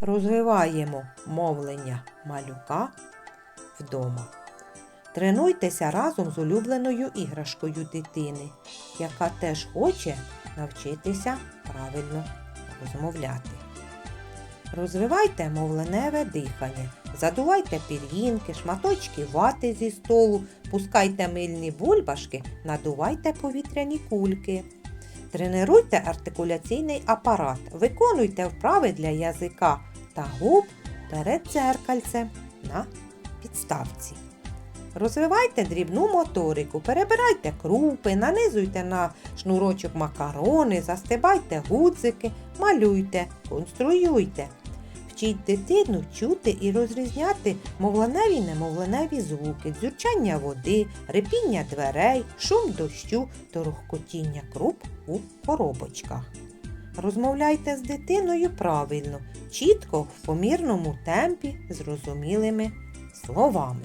Розвиваємо мовлення малюка вдома. Тренуйтеся разом з улюбленою іграшкою дитини, яка теж хоче навчитися правильно розмовляти. Розвивайте мовленеве дихання, задувайте пір'їнки, шматочки вати зі столу, пускайте мильні бульбашки, надувайте повітряні кульки. Тренуйте артикуляційний апарат, виконуйте вправи для язика та губ перед дзеркальцем на підставці. Розвивайте дрібну моторику, перебирайте крупи, нанизуйте на шнурочок макарони, застибайте гудзики, малюйте, конструюйте. Вчіть дитину чути і розрізняти мовленеві немовленеві звуки, дзюрчання води, рипіння дверей, шум дощу та рухкотіння круп у коробочках. Розмовляйте з дитиною правильно, чітко, в помірному темпі, зрозумілими словами.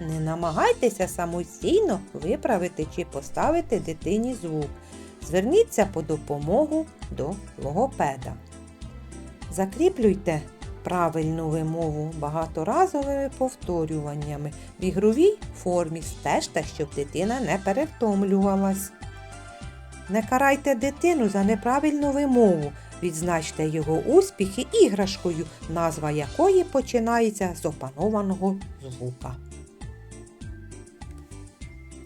Не намагайтеся самостійно виправити чи поставити дитині звук. Зверніться по допомогу до логопеда. Закріплюйте правильну вимову багаторазовими повторюваннями в ігровій формі. Стежте, щоб дитина не перевтомлювалась. Не карайте дитину за неправильну вимову. Відзначте його успіхи іграшкою, назва якої починається з опанованого звука.